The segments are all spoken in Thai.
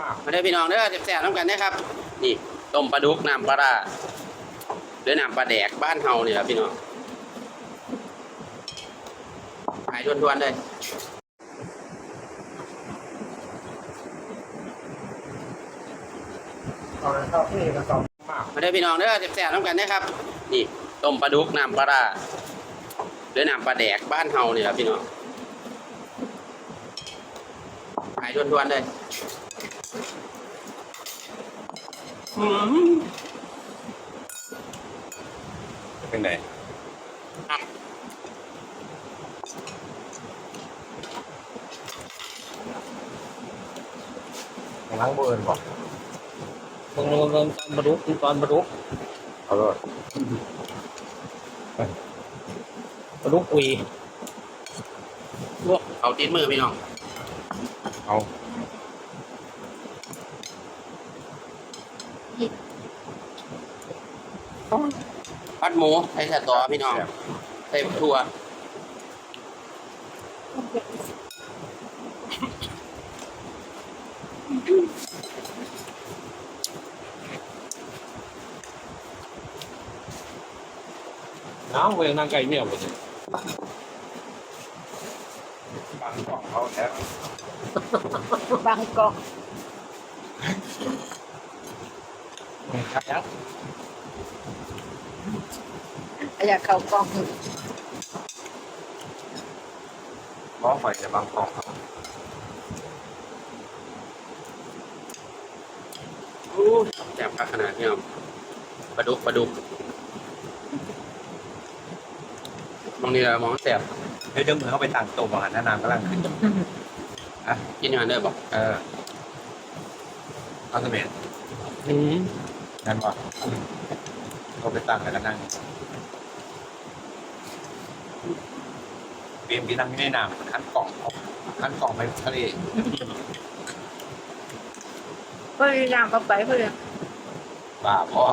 มากมาเด้พี่น้องเด้อแซ่บๆน้ำกันนะครับ นี่ต้มปลาดุกน้ำปลาร้าหรือน้ำปลาแดกบ้านเฮาเนี่แหละพี่น้องขายทวนๆเลยตอนนั้นเข้าที่กระสอบมากมาเด้พี่น้องเด้อแซ่บๆน้ำกันนะครับ นี่ต้มปลาดุกน้ำปลาร้าหรือน้ำปลาแดกบ้านเฮาเนี่แหละพี่น้องขายทวนๆเลย เป็นไงอะล้างมือบอกตรงนู้นตอนบรรลุตอนบรรลุเอาเลยบรรลุอุยพวกเอาติดมือพี่น้อง เอา พัดหมูใส่สตอพี่น้องใส่ถั่วน้ำเวลนางไก่เนี่ยหมดเลยบางกล่องเขาแล้วบางกอกครับยัก อยากเข้ากล้องเพราะไฟจะบางกล่องอู้แซ่บคักขนาดพี่น้องปลาดุกปลาดุกมองนี่เรามองแซ่บเดี๋ยวเดี๋ยวมือเขาไปต่างตัวมาหันน้ำกำลังขึ้นกินอย่างนั้นเด้อบอกเออเอาเสม็ดอืมนั่นวะ เขาไปตั้งแล้วก็นั่งเบียมพี่นั่งไม่ได้น้ำขั้นกล่องขั้นกล่องไปทะเลเพื่อนน้ำก็ไปเพื่อนป่าพ่อ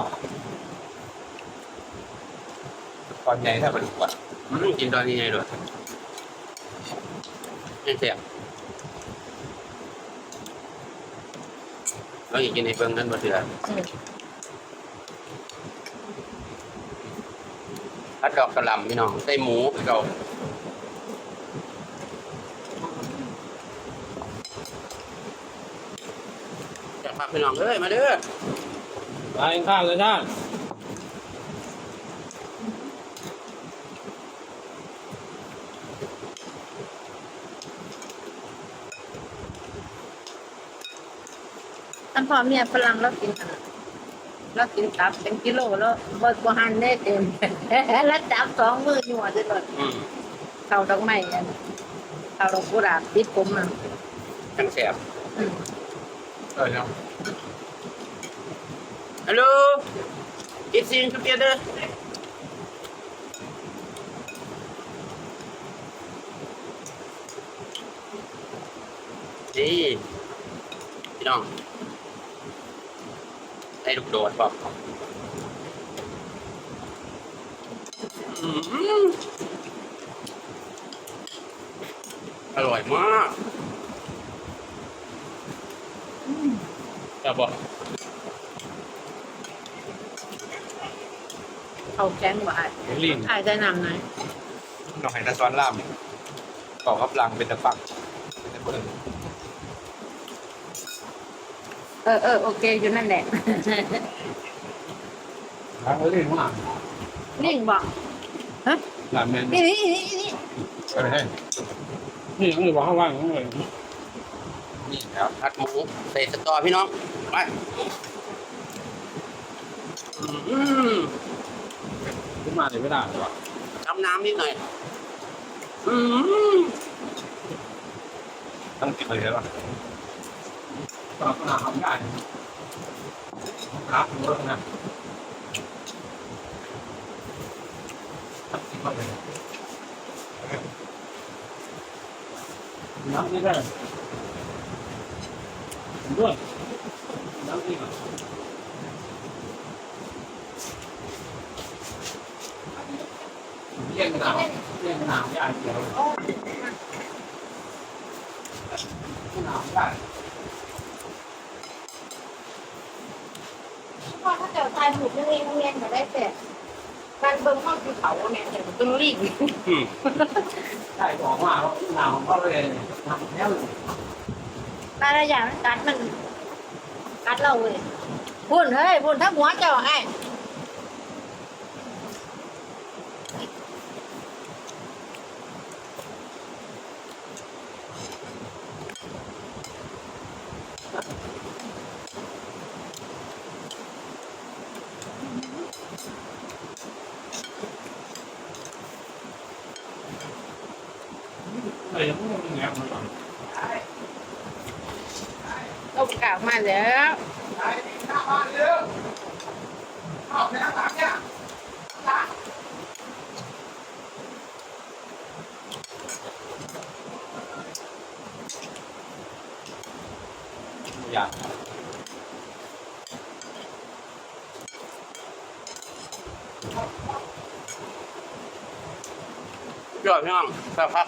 ตอนใหญ่ถ้าไปดูก่อนอืมกินตอนนี้ไงด้วยยังแซ่บเราอยากกินในเบิ้งนั้นบ่เถื่อ พัดดอกกระหล่ำพี่น้องใส่หมูคือเก่าจากพักพี่น้องเอ้ยมาเด้อตายข้างเลยท่านท่านพ่อเมียฝรั่งเรากินขนาด เรากินตับเป็นกิโลแล้วบ่บ่หันได้เต็มแล้วจับสองมืออยู่อะจะหลดอืมเขาดอกไม้อันเขาดอกกุหลาบติดผมอะจังแซ่บอืมเออเนาะฮัลโหล it's in together นี่พี่น้อง ได้ลูกโดดบอกอืมอร่อยมากจะบอกเขาแกงหวานลิงขายได้น้ำไหนน้องไห้ตะซ้อนล่ามกล่องกับลังเป็นตะปักเป็นตะเบิ่ง เออเออโอเคอยู่นั่นแหละทางลิงมากนิ่งบอกหลานแมนนี่นี่นี่นี่เออให้นี่ยังอยู่ว่าข้างว่างข้างเลยนี่ครับผัดหมูใส่สตอพี่น้องไปอืมขึ้นมาเลยไม่ได้หรอทำน้ำนิดหน่อยอืมต้องกินเลยใช่ปะตอนหนาทำได้ครับเยอะนะน้ำนี่ได้ด้วยน้ำนี่ก่อนเรียกกระ ดาษเรียกกระดาษยากเดียวกระดาษได้ พ่อถ้าเกิดตายหมุดเรื่องนี้โรงเรียนก็ได้แต่การเบิ่งห้องภูเขาเนี่ยแต่เบิ่งลิงอืมใช่บอกว่าหนาวก็เลยทำแล้วปลาระยะมันกัดมันกัดเราเลยพุ่นเฮ้ยพุ่นถ้าหัวเจ้าไอ้ เลยยังไม่มีแง่มัน ต้มกากมาแล้วอยาก ยอดพี่น้องครับครับ